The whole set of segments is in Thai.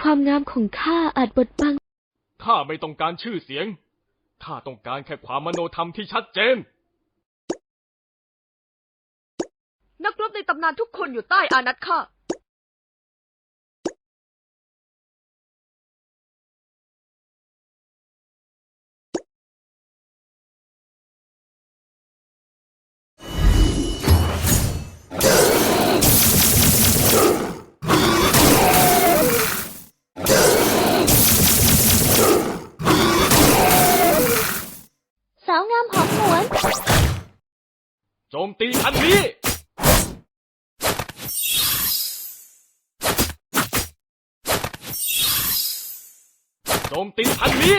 ความงามของข้าอาจบดบัง ข้าไม่ต้องการชื่อเสียง ข้าต้องการแค่ความมโนธรรมที่ชัดเจน นักรบในตำนานทุกคนอยู่ใต้อานัตข้า สาวงามหอมหวนโจมตีทันนี้โจมตีทันนี้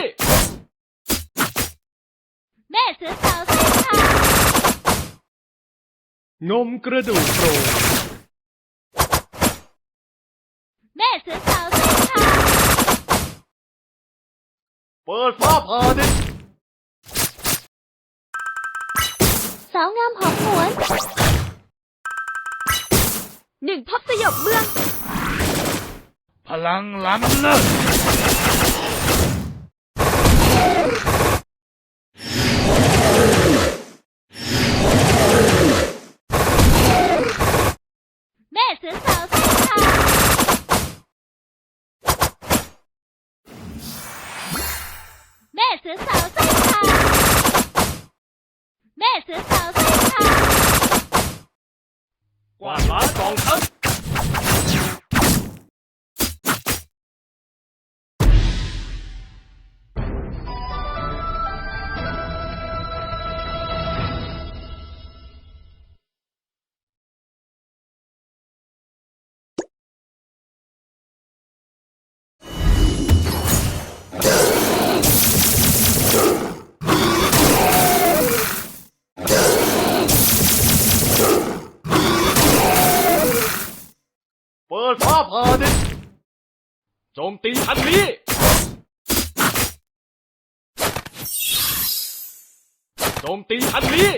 แม่เสือสาวเส้นค่ะงมกระดูกโปร่งแม่เสือสาวเส้นค่ะเปิดฟ้าผ่าดิาวงามหอมหวนหนึ่งพับสยบเมือง พลังล้ำเลิศแม่เสือสาวเส้นค่ะแม่เสือสาวเส้นค่ะ แม่เดฟ้าผ่าดินโจมตีทันนี้ โจมตีทันนี้